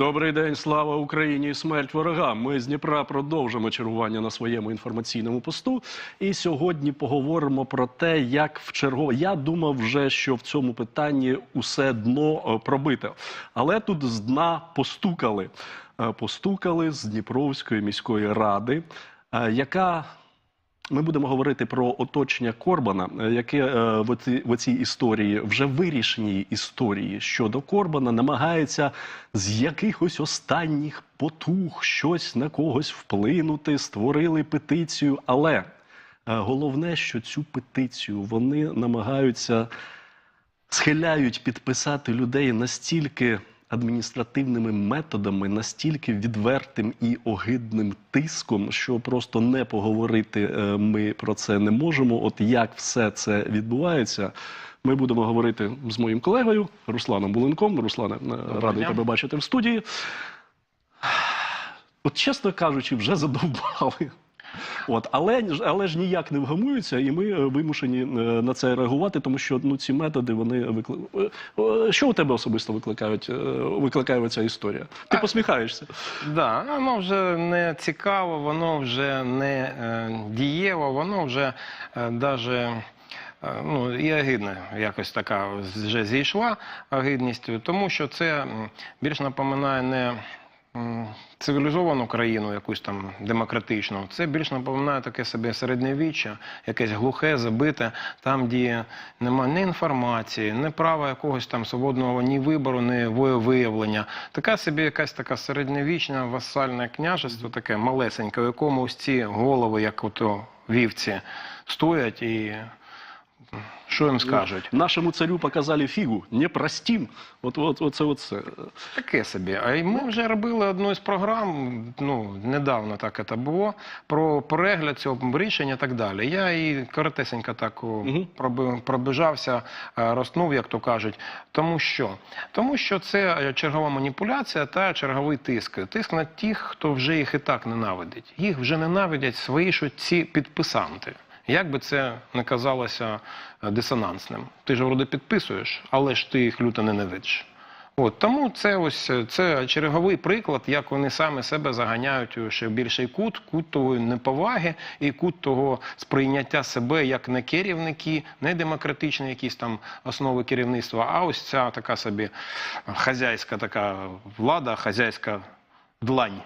Добрий день, слава Україні і смерть ворогам. Ми з Дніпра продовжимо чергування на своєму інформаційному посту. І сьогодні поговоримо про те, як в чергове. Я думав вже, що в цьому питанні усе дно е, пробите. Але тут з дна постукали. Е, Постукали з Дніпровської міської ради, е, яка ми будемо говорити про оточення Корбана, е, яке е, в оці- в цій історії, вже вирішеній історії щодо Корбана, намагається з якихось останніх потуг щось на когось вплинути, створили петицію. Але е, головне, що цю петицію вони намагаються схиляють підписати людей настільки адміністративними методами, настільки відвертим і огидним тиском, що просто не поговорити е, ми про це не можемо. От як все це відбувається. Ми будемо говорити з моїм колегою Русланом Буленком. Руслане, е, радий тебе бачити в студії. От, чесно кажучи, вже задовбали. От, але, але ж ніяк не вгамуються, і ми е, вимушені е, на це реагувати, тому що ну, ці методи вони викли... Е, Що у тебе особисто викликають, викликає ця історія? Ти посміхаєшся. Да, воно вже не цікаво, воно вже не е, дієво, воно вже е, даже. Ну, і агидна якось така вже зійшла агидністю, тому що це більш напоминає не цивілізовану країну, якусь там демократичну. Це більш напоминає таке собі середньовіччя, якесь глухе, забите, там, де немає ні інформації, ні права якогось там свободного ні вибору, ні волевиявлення. Така собі якась така середньовічне васальне княжество, таке малесеньке, в якому ось ці голови, як ото вівці, стоять і що їм скажуть. Нашому царю показали фігу, не простім. От, от, оце, оце. Таке собі. А й ми вже робили одну із програм, ну недавно так це було, про перегляд цього рішення і так далі. Я і коротесенько так проби- пробіжався, е, розтнув, як то кажуть. Тому що? Тому що це е, чергова маніпуляція та черговий тиск. Тиск на тих, хто вже їх і так ненавидить. Їх вже ненавидять свої ж ці підписанти. Як би це не казалося е, дисонансним. Ти ж вроде підписуєш, але ж ти їх люто ненавидиш. От тому це ось е, це черговий приклад, як вони саме себе заганяють у ще більший кут, кут того неповаги і кут того сприйняття себе як не керівники, не демократичні якісь там основи керівництва, а ось ця така собі хазяйська така влада, хазяйська длань.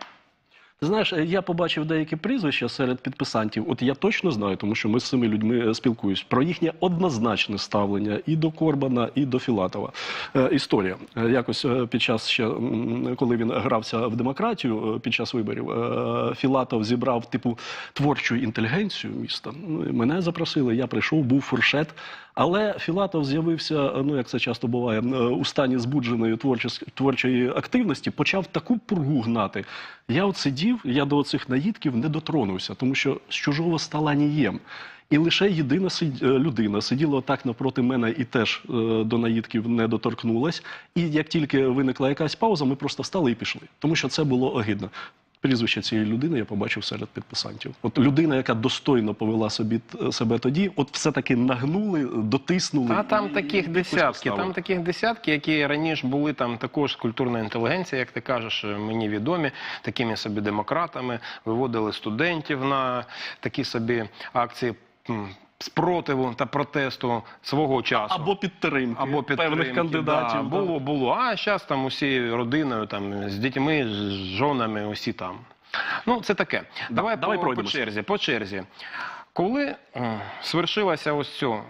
Ти знаєш, е, я побачив деякі прізвища серед підписантів. От я точно знаю, тому що ми з цими людьми е, спілкуюсь про їхнє однозначне ставлення і до Корбана, і до Філатова. Е, історія Е, якось під час ще коли він грався в демократію під час виборів, е, Філатов зібрав типу творчу інтелігенцію міста. Ну, Мене запросили. Я прийшов, був фуршет. Але Філатов з'явився, ну як це часто буває, е, у стані збудженої творчої активності, почав таку пургу гнати. Я от сидів, я до цих наїдків не дотронувся, тому що з чужого стола не їм. І лише єдина е, людина сиділа отак напроти мене і теж е, до наїдків не доторкнулась. І як тільки виникла якась пауза, ми просто встали і пішли, тому що це було огидно. Прізвище цієї людини я побачив серед підписантів. От людина, яка достойно повела собі себе тоді, от все-таки нагнули, дотиснули. Та там і таких десятки, там таких десятки, які раніше були там також культурна інтелігенція, як ти кажеш, мені відомі, такими собі демократами, виводили студентів на такі собі акції. Спротиву та протесту свого часу або підтримки, або підтримки, певних кандидатів. Да, було, було. А зараз там усі родиною, там з дітьми, з жонами, усі там. Ну, це таке. Давай, давай по, по черзі. По черзі. Коли м, свершилася ось ця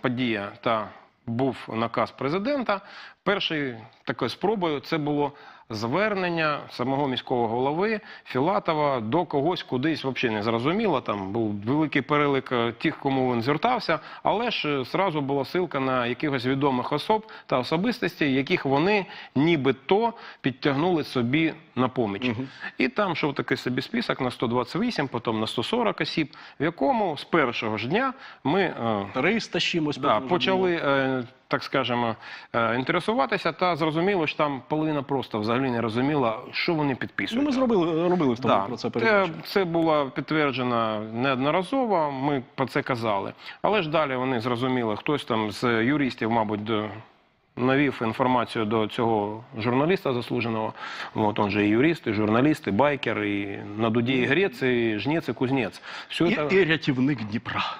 подія та був наказ президента, першою такою спробою це було звернення самого міського голови Філатова до когось кудись взагалі не зрозуміло. Там був великий перелик е, тих, кому він звертався, але ж е, зразу була ссылка на якихось відомих особ та особистостей, яких вони нібито підтягнули собі на поміч. І там йшов такий собі список на 128, потім на 140 осіб, в якому з першого ж дня ми е, Рейс та з чимось да, почали, е, так скажемо, е, інтересуватися, та зрозуміло, що там половина просто взагалі не розуміла, що вони підписують. Ну, ми зробили, робили в тому Да, про це це, передачу. це було підтверджено неодноразово, ми про це казали. Але ж далі вони зрозуміли, хтось там з юристів, мабуть, до- навів інформацію до цього журналіста заслуженого. От он же і юрист, і журналіст, і байкер, і на дуді і грець, і жнець, і кузнець. Все І, это... і рятівник Дніпра.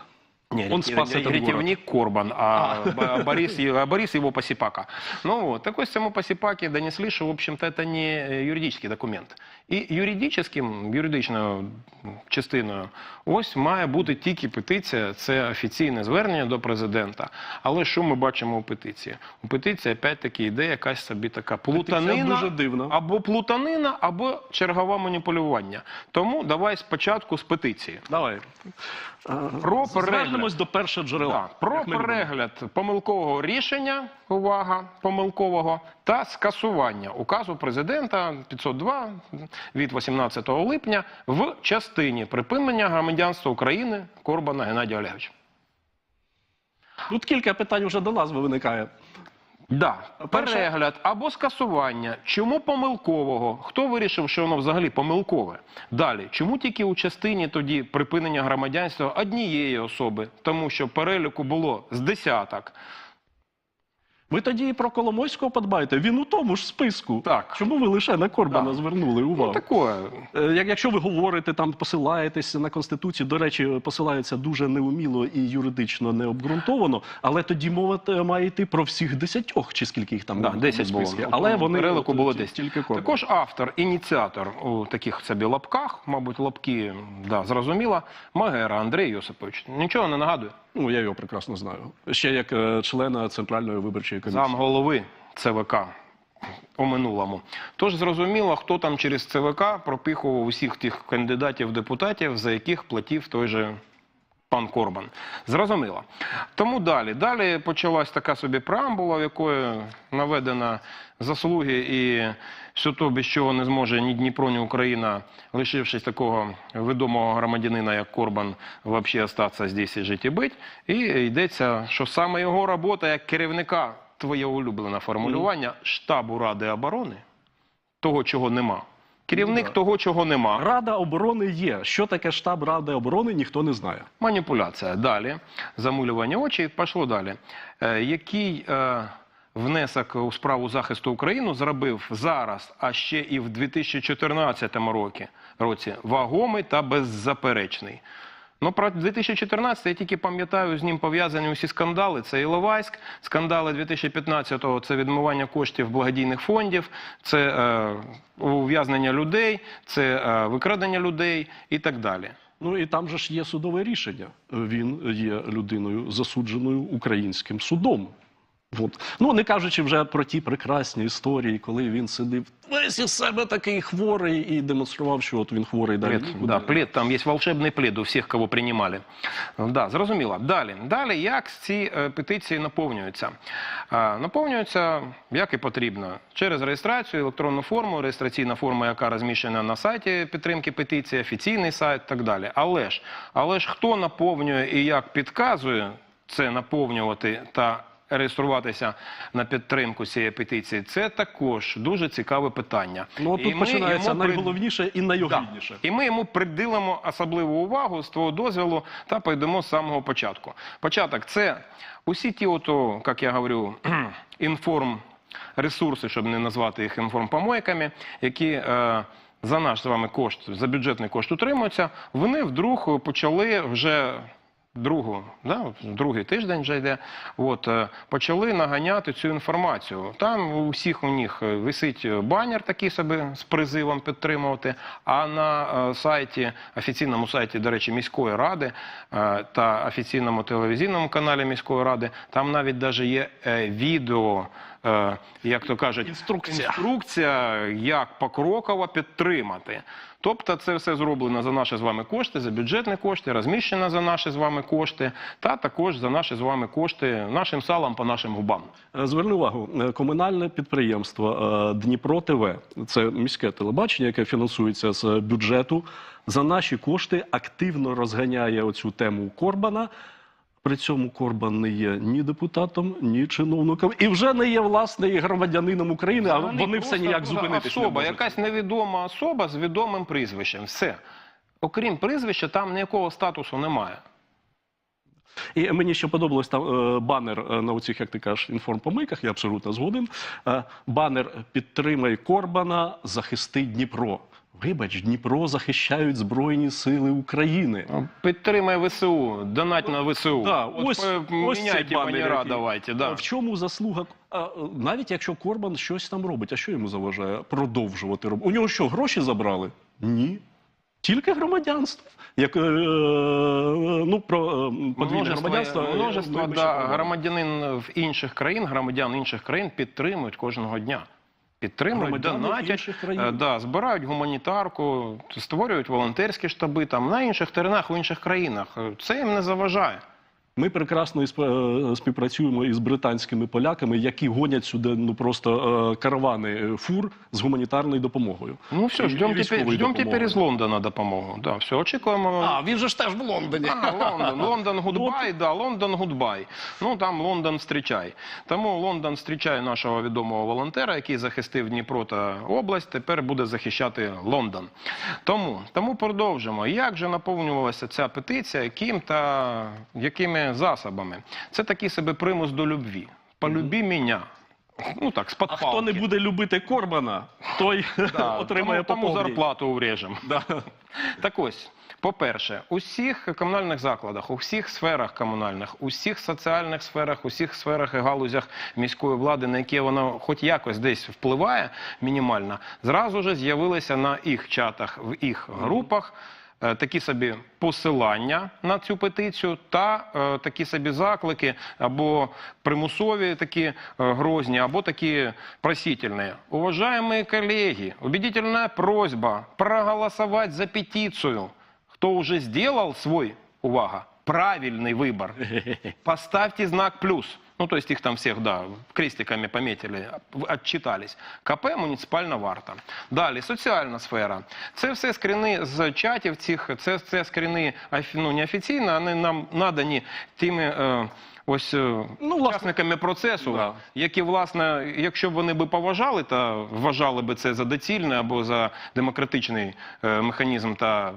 Не, Он спас этот ретивник Корбан, а, Б- Борис, а Борис его посипака. Ну вот, так ось цьому посіпаки донесли, що, в общем-то, это не е, юридичний документ. І юридичним, юридичною частиною, ось має бути тільки петиція, це офіційне звернення до президента. Але що ми бачимо у петиції? У петиції, опять-таки, йде якась собі така плутанина. дуже дивна. Або плутанина, або чергове маніпулювання. Тому давай спочатку з петиції. Давай. Про Звернемось до першого джерела. так, про перегляд любимо. помилкового рішення, увага, помилкового та скасування указу президента 502 від 18 липня в частині припинення громадянства України Корбана Геннадія Олеговича. Тут кілька питань вже до назви виникає. Да, Перше- перегляд або скасування. Чому помилкового? Хто вирішив, що воно взагалі помилкове? Далі, чому тільки у частині тоді припинення громадянства однієї особи? Тому що переліку було з десяток. Ви тоді і про Коломойського подбайте. Він у тому ж списку. Так. Чому ви лише на Корбана Да. звернули Ну, увагу? такое. Е, Як, якщо ви говорите, там посилаєтесь на конституцію, до речі, посилаються дуже неуміло і юридично необґрунтовано, але тоді мова має йти про всіх десятьох, чи скільки їх там Да, 10 було. списку. Але вони переліку от, було 10. тільки Корбан. Також автор, ініціатор у таких собі лапках, мабуть, лапки, да, зрозуміло, Магера Андрій Йосипович. Нічого не нагадує. Ну я його прекрасно знаю. Ще як е, члена центральної виборчої комісії. Зам голови ЦВК у минулому. Тож зрозуміло, хто там через ЦВК пропихував усіх тих кандидатів депутатів, за яких платив той же пан Корбан. Зрозуміло. Тому далі. Далі почалась така собі преамбула, в якої наведено заслуги і все то, без чого не зможе ні Дніпро, ні Україна, лишившись такого відомого громадянина, як Корбан, взагалі остатися здесь і жити і бить. І йдеться, що саме його робота як керівника, твоє улюблене формулювання, штабу Ради оборони, того, чого нема. Керівник Ну, да. того, чого нема. Рада оборони є. Що таке штаб Ради оборони, ніхто не знає. Маніпуляція. Далі. Замулювання очей. Пішло далі. Е, який е, внесок у справу захисту України зробив зараз, а ще і в 2014 році, році вагомий та беззаперечний. Ну, про 2014 я тільки пам'ятаю, з ним пов'язані усі скандали. Це Іловайськ, скандали 2015-го – це відмивання коштів благодійних фондів, це е, ув'язнення людей, це е, викрадення людей і так далі. Ну і там же ж є судове рішення. Він є людиною засудженою українським судом. От. Ну не кажучи вже про ті прекрасні історії, коли він сидив весь із себе такий хворий і демонстрував, що от він хворий далі. Плед, да, плед, там є волшебний плед у всіх, кого приймали. Да, зрозуміло. Далі, далі як ці е, петиції наповнюються? Е, наповнюються, як і потрібно, через реєстрацію, електронну форму, реєстраційна форма, яка розміщена на сайті підтримки петиції, офіційний сайт і так далі. Але ж, але ж хто наповнює і як підказує це наповнювати та реєструватися на підтримку цієї петиції, це також дуже цікаве питання. Ну от І тут ми починається йому найголовніше і найогідніше. і ми йому приділимо особливу увагу з твого дозволу та пойдемо з самого початку. Початок це усі ті, ото, як я говорю, інформ ресурси, щоб не назвати їх інформпомойками, які е, за наш з вами кошт, за бюджетний кошт утримуються, вони вдруг почали вже. Другу, да, другий тиждень вже йде. От е, почали наганяти цю інформацію. Там у всіх у них е, висить банер такий собі з призивом підтримувати. А на е, сайті, офіційному сайті, до речі, міської ради та офіційному телевізійному каналі міської ради, там навіть даже є відео, як то кажуть, Інструкція. інструкція, як покроково підтримати. Тобто це все зроблено за наші з вами кошти, за бюджетні кошти, розміщено за наші з вами кошти, та також за наші з вами кошти нашим салом по нашим губам. Е, Зверни увагу, е, комунальне підприємство е, Дніпро ТВ це міське телебачення, яке фінансується з бюджету. За наші кошти активно розганяє оцю тему Корбана. При цьому Корбан не є ні депутатом, ні чиновником, і вже не є власне і громадянином України. А вони все ніяк зупинитись не особа, можуть. якась невідома особа з відомим прізвищем. Все. Окрім прізвища, там ніякого статусу немає. І мені ще подобалось там е, банер е, на оцих, як ти кажеш, інформпомийках, я абсолютно згоден. Е, банер підтримай Корбана, захисти Дніпро. Вибач, Дніпро захищають Збройні Сили України. Підтримай ВСУ, донать на ВСУ. Да, От ось- ось міняйте банер, банера, давайте. Да. В чому заслуга? А, е, навіть якщо Корбан щось там робить, а що йому заважає продовжувати робити? У нього що, гроші забрали? Ні. Тільки громадянство. Як, е, ну, про е, подвійне громадянство. е, множество да, громадянин в інших країн, громадян інших країн підтримують кожного дня. Підтримують, донатять, е, да, збирають гуманітарку, створюють волонтерські штаби там на інших теренах, в інших країнах. Е, Це їм не заважає. Ми прекрасно е, співпрацюємо із британськими поляками, які гонять сюди ну просто е, каравани фур з гуманітарною допомогою. Ну все, І- ждем і теперь, ждем теперь из Лондона допомогу. Да, все, очікуємо. А, він же ж теж в Лондоні. А, Лондон, Лондон гудбай, да, Лондон гудбай. Ну там Лондон зустрічай. Тому Лондон зустрічає нашого відомого волонтера, який захистив Дніпро та область. Тепер буде захищати Лондон. Тому, тому продовжимо. Як же наповнювалася ця петиція, яким та якими засобами? Це такий себе примус до любві. Полюбі мене. Ну так, з-під А хто не буде любити Корбана, той Да, отримає тому, зарплату урежемо. Да. Так ось, по-перше, у всіх комунальних закладах, у всіх сферах комунальних, у всіх соціальних сферах, у всіх сферах і галузях міської влади, на які воно хоч якось десь впливає мінімально, зразу ж з'явилися на їх чатах, в їх групах. е, Такі собі посилання на цю петицію та е, такі собі заклики або примусові такі е, грозні, або такі просительні. Уважаемые коллеги, убедительная просьба проголосовать за петицию. Кто уже сделал свой, увага, правильный выбор, поставьте знак плюс. Ну, то есть их там всех, да, крестиками пометили, отчитались. КП муніципальна варта. Далі, соціальна сфера. Це все скріни з чатів цих, це, це скріни ну, неофіційно, вони нам надані тими е, ось е, Ну, учасниками процесу, Да. які, власне, якщо б вони би поважали та вважали би це за доцільне або за демократичний е, механізм та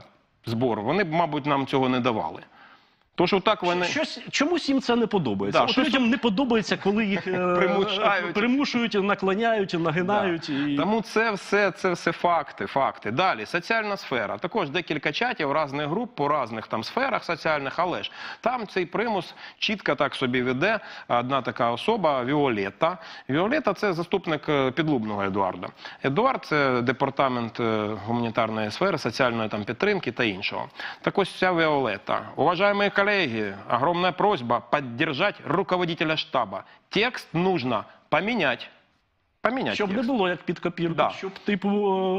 збор, вони б, мабуть, нам цього не давали. Тож отак вони. Щось, чомусь їм це не подобається. Да, От щось- людям не подобається, коли їх е, Примушають. примушують, наклоняють, нагинають. І... Тому це все, це все факти, факти. Далі, соціальна сфера. Також декілька чатів різних груп по різних там сферах соціальних, але ж там цей примус чітко так собі веде одна така особа Віолетта. Віолетта це заступник е, підлубного Едуарда. Едуард це департамент е, гуманітарної сфери, соціальної там підтримки та іншого. Так ось ця Віолетта. Уважаемые коллеги, огромная просьба поддержать руководителя штаба. Текст нужно поменять. Поменять Щоб не було як під копірку, Да. щоб типу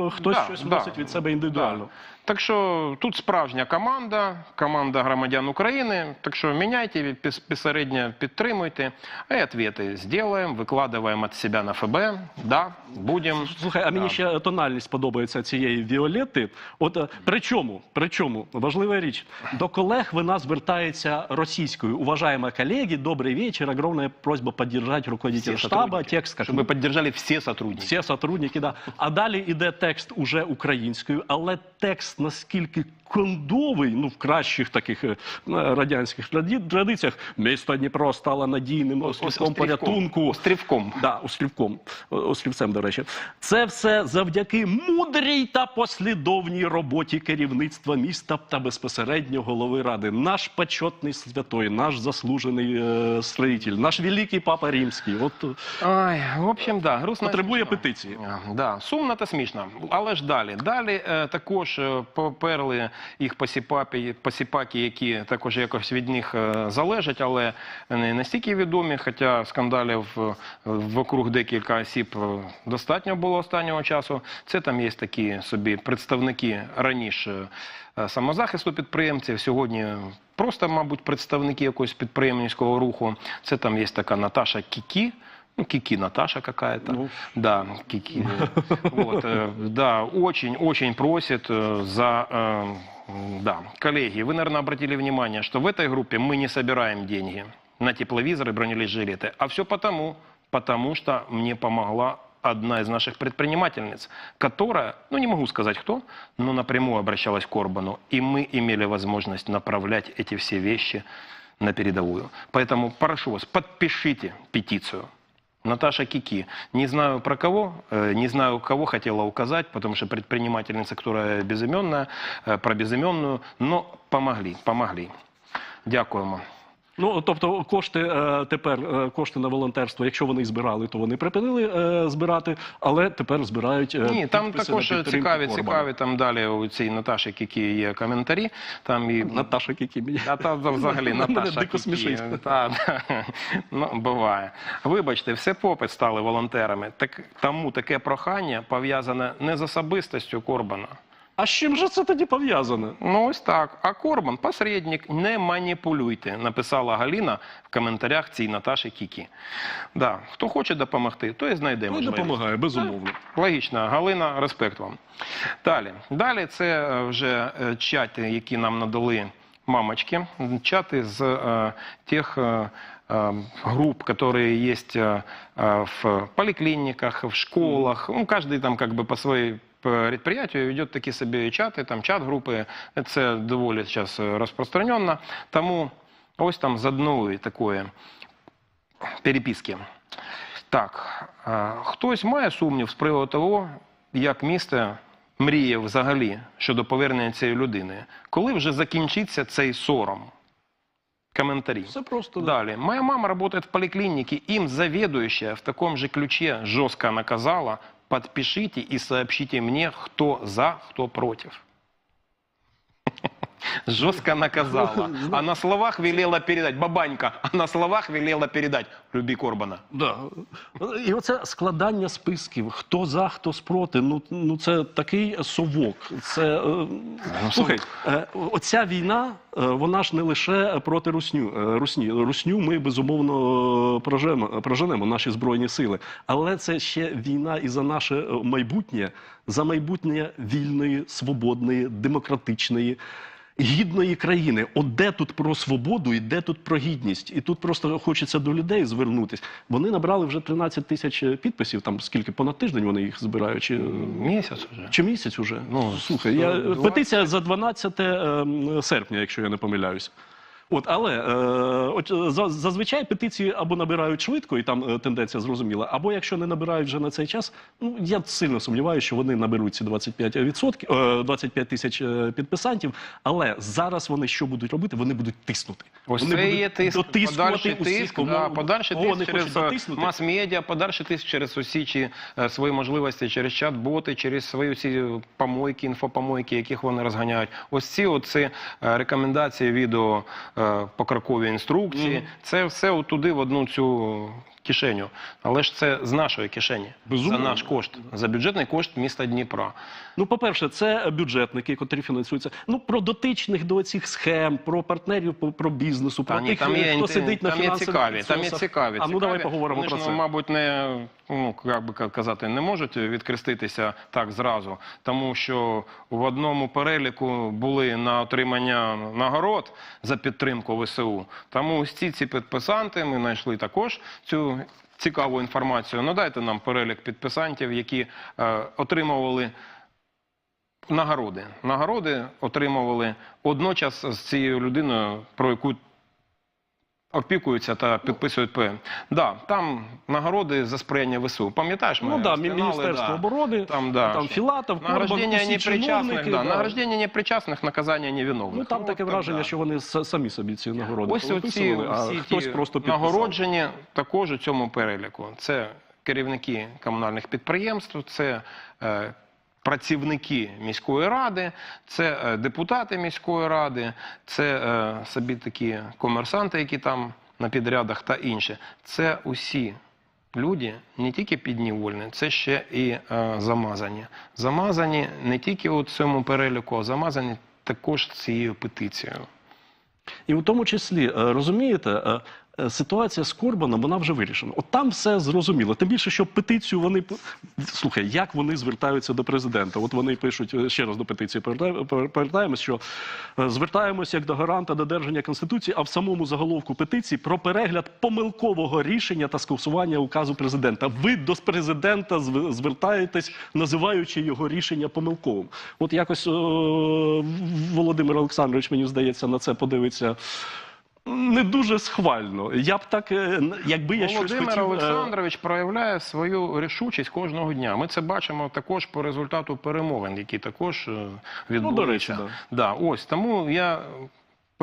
е, хтось Да, щось да, вносить від себе індивідуально. Так що тут справжня команда, команда громадян України. Так що міняйте, безпосередньо підтримуйте. А й відповіді зробимо, викладаємо від себе на ФБ. Да, будемо. Слухай, а мені Да. ще тональність подобається цієї Віолетти. От е, причому, причому важлива річ, до колег вона звертається російською. Уважаємо колеги, добрий вечір. Огромна просьба підтримати руководителя штаба. Текст Щоб ви підтримали всі сотрудники. всі сотрудники, да. А далі іде текст уже українською, але текст наскільки кондовий, ну в кращих таких е, радянських традиціях, місто Дніпро стало надійним острівком порятунку. Острівком. Да, острівком, острівцем, до речі. Це все завдяки мудрій та послідовній роботі керівництва міста та безпосередньо голови ради. Наш почетний святой, наш заслужений е, строїтель, наш великий папа римський. От е, Ой, в общем, да, грустно. потребує смішно. петиції. Да, сумно та смішно. Але ж далі. Далі е, також е, поперли їх посіпаки, посіпаки, які також якось від них е, залежать, але не настільки відомі, хоча скандалів е, вокруг декілька осіб е, достатньо було останнього часу. Це там є такі собі представники раніше самозахисту підприємців. Сьогодні просто, мабуть, представники якогось підприємницького руху. Це там є така Наташа Кікі. Ну, Кики Наташа какая-то. Ну. Да, Кики. Вот, э, да, очень-очень просит э, за... э, Да, коллеги, вы, наверное, обратили внимание, что в этой группе мы не собираем деньги на тепловизоры, бронежилеты. А все потому, потому что мне помогла одна из наших предпринимательниц, которая, ну не могу сказать кто, но напрямую обращалась к Орбану. И мы имели возможность направлять эти все вещи на передовую. Поэтому прошу вас, подпишите петицию. Наташа Кики. Не знаю про кого, э, не знаю, кого хотела указать, потому что предпринимательница, которая безыменная, э, про безыменную, но помогли, помогли. Дякуємо. Ну тобто, кошти е, тепер е, кошти на волонтерство, якщо вони збирали, то вони припинили е, збирати, але тепер збирають. Ні, там також цікаві, Орбана. цікаві там далі у цій Наташі Кікі є коментарі. Там і Наташа Кікімі. А та взагалі Наташа Кікі. Та, та. Ну, буває. Вибачте, все попит стали волонтерами. Так, тому таке прохання пов'язане не з особистостю Корбана. А з чим же це тоді пов'язане? Ну ось так. А Корбан, посередник, не маніпулюйте, написала Галіна в коментарях цій Наташі Кікі. Да. Хто хоче допомогти, той і знайде Ну, можливість. допомагає, безумовно. Логічно, Галина, респект вам. Далі. Далі це е, вже е, чати, які нам надали мамочки. Чати з е, тих е, е, групп, которые есть е, е, в поликлиниках, в школах. Ну, каждый там как бы по своей предприятию ведет такі собі чати, там чат-групи. Це доволі зараз розпространено. Тому ось там з одної такої переписки. Так, е, хтось має сумнів з приводу того, як місто мріє взагалі щодо повернення цієї людини. Коли вже закінчиться цей сором? Коментарі. Все просто да. Далее. Моя мама работает в поликлинике. Им заведующая в таком же ключе жестко наказала. Подпишите и сообщите мне, кто за, кто против. Жестко наказала. А на словах велела передать. Бабанька. А на словах велела передать. Люби Корбана. Да. І оце складання списків, хто за, хто спроти. Ну, ну це такий совок. Це, е, слухай, е, оця війна, е, вона ж не лише проти русню. е, Русні. Русню ми безумовно прожемо, проженемо наші збройні сили. Але це ще війна і за наше майбутнє, за майбутнє вільної, свободної, демократичної. Гідної країни, от де тут про свободу і де тут про гідність, і тут просто хочеться до людей звернутись. Вони набрали вже 13 тисяч підписів. Там скільки понад тиждень вони їх збирають, чи, місяць уже. чи місяць уже? Ну, слухай, я 120. петиція за 12 ем, серпня, якщо я не помиляюсь. От, але е, от, е, за- зазвичай петиції або набирають швидко, і там е, тенденція зрозуміла, або якщо не набирають вже на цей час, ну я сильно сумніваюся, що вони наберуть ці 25 відсотків, е, 25 тисяч е, підписантів. Але зараз вони що будуть робити? Вони будуть тиснути. Ось вони це будуть є тиск, подальший тиск, кому- да, подальший кого тиск через е, мас-медіа, подальший тиск через усі е, свої можливості, через чат-боти, через свої ці помойки, інфопомойки, яких вони розганяють. Ось ці оці е, рекомендації, відео, е, покрокові інструкції, Мгм. це все туди в одну цю кишеню. Але ж це з нашої кишені, Безумовно. за наш кошт, за бюджетний кошт міста Дніпра. Ну, по-перше, це бюджетники, котрі фінансуються. Ну, про дотичних до цих схем, про партнерів, про бізнесу, про Та ні, тих, там є, хто сидить на там є фінансових цікаві, там є цікаві. А ну давай поговоримо Вони про ж, це. ну, мабуть, не ну як би казати, не можуть відкреститися так зразу, тому що в одному переліку були на отримання нагород за підтримку ВСУ. Тому ці ці підписанти ми знайшли також цю. Цікаву інформацію. Надайте нам перелік підписантів, які е, отримували нагороди. Нагороди отримували одночас з цією людиною, про яку опікуються та підписують ПМ. Да, там нагороди за сприяння ВСУ. Пам'ятаєш, ми Ну да, Міністерство да. оборони, Там, да, там Філатов, Награждення непричасних, да, да. награждення непричасних, наказання невиновних. Ну там от таке враження, да. що вони самі собі ці нагороди Ось оці а всі хтось ті просто підписав. нагороджені також у цьому переліку. Це керівники комунальних підприємств, це е, працівники міської ради, це е, депутати міської ради, це е, собі такі комерсанти, які там на підрядах та інше. Це усі. Люди не тільки піднівольні, це ще і е, замазані. Замазані не тільки у цьому переліку, а замазані також цією петицією. І в тому числі, розумієте, ситуація з Корбаном, вона вже вирішена. От там все зрозуміло. Тим більше, що петицію вони слухай, як вони звертаються до президента. От вони пишуть е, ще раз до петиції. Повертаємось, що е, звертаємось як до гаранта додержання конституції, а в самому заголовку петиції про перегляд помилкового рішення та скасування указу президента. Ви до президента звертаєтесь, називаючи його рішення помилковим. От якось е, Володимир Олександрович, мені здається, на це подивиться не дуже схвально. Я б так, е, якби я щось хотів... Володимир Олександрович проявляє свою рішучість кожного дня. Ми це бачимо також по результату перемовин, які також е, відбулися. Ну, до речі, да. Да, ось тому я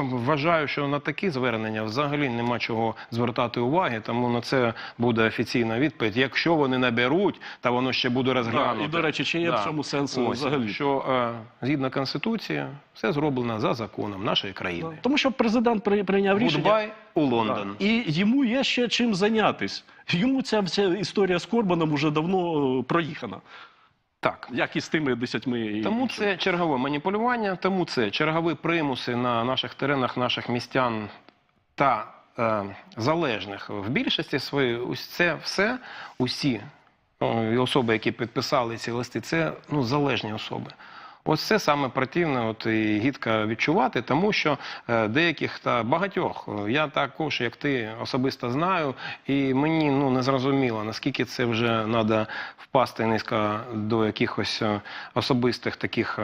вважаю, що на такі звернення взагалі нема чого звертати уваги, тому на це буде офіційна відповідь. Якщо вони наберуть, та воно ще буде розглянуто. і, до речі, чи є в цьому сенсу ось, взагалі? Що е, згідно Конституції, все зроблено за законом нашої країни. Тому що президент при- прийняв рішення. Гудбай у Лондон. І йому є ще чим зайнятись. Йому ця вся історія з Корбаном вже давно е, проїхана. Так. Як і з тими десятьми. Тому це чергове маніпулювання, тому це чергові примуси на наших теренах, наших містян та е, залежних в більшості своїй. Ось це все, усі о, особи, які підписали ці листи, це ну, залежні особи. Ось це саме противне, от і гідко відчувати, тому що е, деяких та багатьох е, я також, як ти, особисто знаю, і мені ну не зрозуміло, наскільки це вже треба впасти низько до якихось е, особистих таких.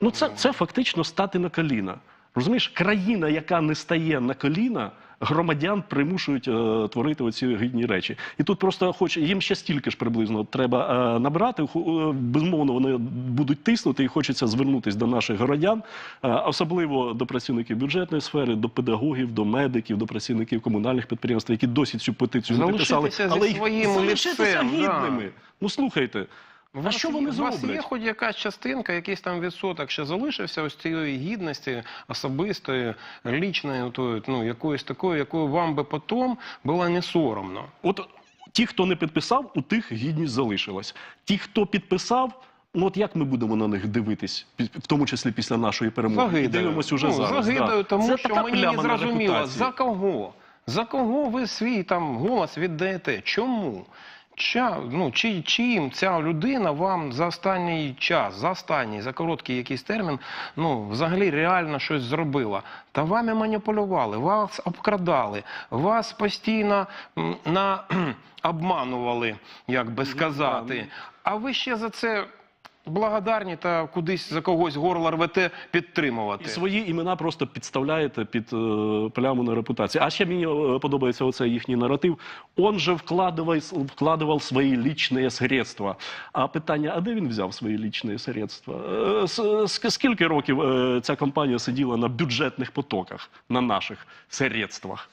Ну, це, це фактично стати на коліна. Розумієш, країна, яка не стає на коліна, громадян примушують е, творити оці гідні речі. І тут просто хоч їм ще стільки ж приблизно треба е, набрати. Ху- е, Безумовно, вони будуть тиснути, і хочеться звернутися до наших городян, е, особливо до працівників бюджетної сфери, до педагогів, до медиків, до працівників комунальних підприємств, які досі цю петицію не підписали, але їх залишитися лицем, да. гідними. Ну слухайте. У А вас що є- вони У вас є хоч якась частинка, якийсь там відсоток, що залишився ось цієї гідності особистої, лічної, тої, ну, якоїсь такої, якою вам би потім було не соромно. От ті, хто не підписав, у тих гідність залишилась. Ті, хто підписав, ну от як ми будемо на них дивитись, в тому числі після нашої перемоги? І Загидаю. дивимось уже ну, зараз. Загидаю, да. тому Це що мені не зрозуміло, за кого? За кого ви свій там голос віддаєте? Чому? Ча, ну, чи, чим ця людина вам за останній час, за останній, за короткий якийсь термін, ну, взагалі реально щось зробила? Та вами маніпулювали, вас обкрадали, вас постійно на, обманували, як би сказати. А ви ще за це благодарні та кудись за когось горло рвете підтримувати. І свої імена просто підставляєте під е, пляму на репутації. А ще мені е, подобається оцей їхній наратив. Он же вкладывал свої лічні средства. А питання: а де він взяв свої лічні средства? Е, с- Скільки років е, ця компанія сиділа на бюджетних потоках, на наших средствах?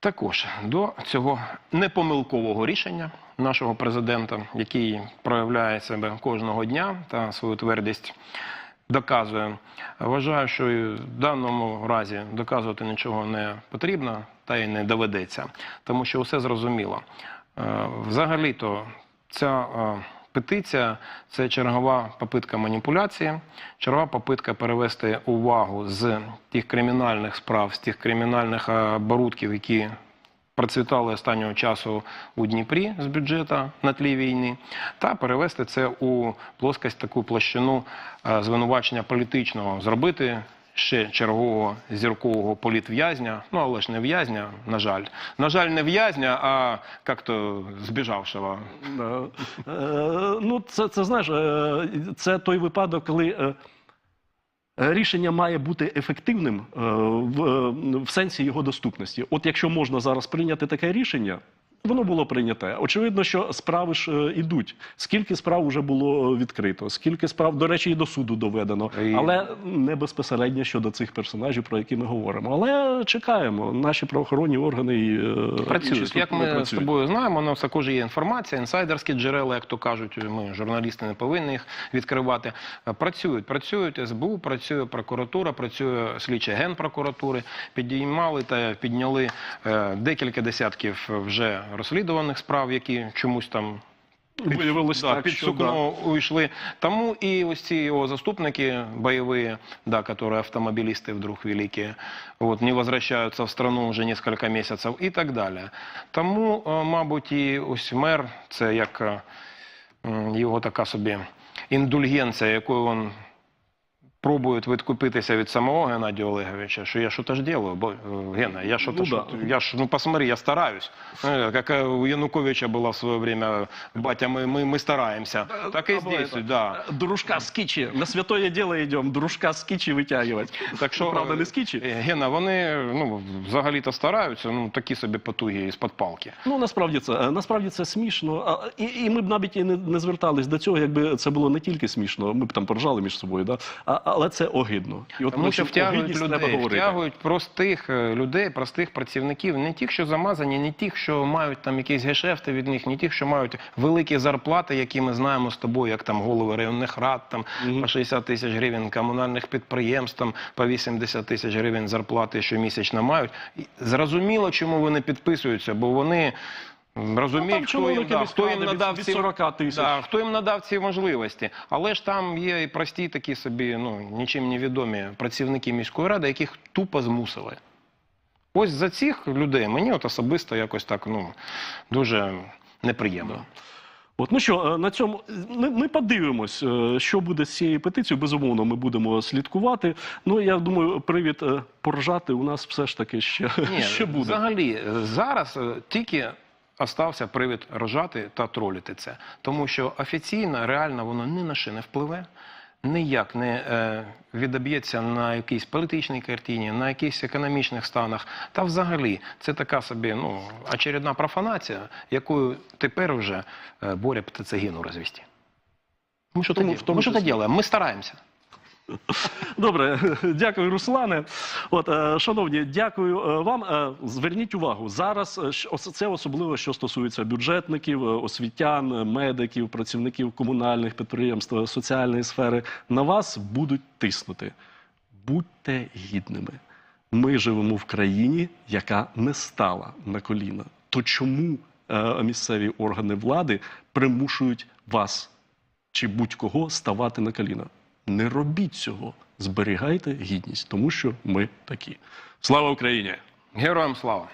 Також до цього непомилкового рішення нашого президента, який проявляє себе кожного дня та свою твердість доказує. Вважаю, що в даному разі доказувати нічого не потрібно та й не доведеться, тому що все зрозуміло. Е, Взагалі-то ця е, петиція це чергова попитка маніпуляції, чергова попитка перевести увагу з тих кримінальних справ, з тих кримінальних е, оборудків, які процвітали останнього часу у Дніпрі з бюджету на тлі війни, та перевести це у плоскость таку площину е, звинувачення політичного, зробити ще чергового зіркового політв'язня, ну але ж не в'язня, на жаль. На жаль, не в'язня, а як-то збіжавшого. Е, Ну, це, це знаєш, е, це той випадок, коли рішення має бути ефективним е, е, в сенсі його доступності. От якщо можна зараз прийняти таке рішення. Воно було прийняте. Очевидно, що справи ж е, ідуть. Скільки справ вже було відкрито, скільки справ, до речі, і до суду доведено, І- але не безпосередньо щодо цих персонажів, про які ми говоримо. Але чекаємо. Наші правоохоронні органи і е, Працюють. Як ми з тобою знаємо, у нас також є інформація, інсайдерські джерела, як то кажуть, ми журналісти не повинні їх відкривати. Е, Працюють, працюють СБУ, працює прокуратура, працює слідчі генпрокуратури. Підіймали та підняли е, декілька десятків вже розслідуваних справ, які чомусь там Виявилось да, так, під сукно уйшли. Тому і ось ці його заступники бойові, да, которые автомобилисты вдруг великие, вот, не возвращаются в страну вже несколько місяців і так далі. Тому, е, мабуть, і ось мер, це як е, його така собі індульгенція, якою він пробують відкупитися від самого Геннадія Олеговича, що я що-то ж делаю, бо е, Гена, я що-то, Ну що да. я ж, ну посмотри, я стараюсь. Э, Как э, у Януковича была в свое время, батя, мы, мы, мы стараемся. Так и Або здесь, это, да. Дружка з кічі. На святое діло йдемо, дружка з кічі витягувати. Так що, Правда, не з кічі. е, Гена, вони ну, взагалі-то стараються, ну такі собі потуги із-під палки. Ну насправді це е, насправді це смішно. А, і, і ми б навіть і не, не звертались до цього, якби це було не тільки смішно. Ми б там поржали між собою, да? а, але це огидно. І от Тому що втягують людей, втягують простих е, людей, простих працівників, не тих, що замазані, не тих, що мають там якісь гешефти від них, не тих, що мають великі зарплати, які ми знаємо з тобою, як там голови районних рад, там Мгм. по 60 тисяч гривень комунальних підприємств, там по 80 тисяч гривень зарплати щомісячно мають. І зрозуміло, чому вони підписуються, бо вони. М, Ну, хто їм, чиновники да, хто їм надав від ці 40 тисяч. Да, хто їм надав ці можливості. Але ж там є і прості такі собі, ну нічим не відомі працівники міської ради, яких тупо змусили. Ось за цих людей мені от особисто якось так ну дуже неприємно. От ну що, е, на цьому ми, ми подивимось, е, що буде з цією петицією. Безумовно, ми будемо слідкувати. Ну я думаю, привід е, поржати у нас все ж таки ще, Ні, ще буде. взагалі зараз тільки остався привід рожати та тролити це, тому що офіційно, реально воно ні на що не впливе. Ніяк не е, відоб'ється на якійсь політичній картині, на якихось економічних станах. Та взагалі це така собі ну, очередна профанація, якою тепер вже е, Боря Птацегіну розвести. Ми що Тому- то в Ми робимо? Ми стараємося. Добре, дякую, Руслане. От, е, шановні, дякую е, вам. Е, Зверніть увагу, зараз це особливо, що стосується бюджетників, освітян, медиків, працівників комунальних підприємств, соціальної сфери. На вас будуть тиснути. Будьте гідними. Ми живемо в країні, яка не стала на коліна. То чому місцеві органи влади примушують вас чи будь-кого ставати на коліна? Не робіть цього. Зберігайте гідність, тому що ми такі. Слава Україні! Героям слава!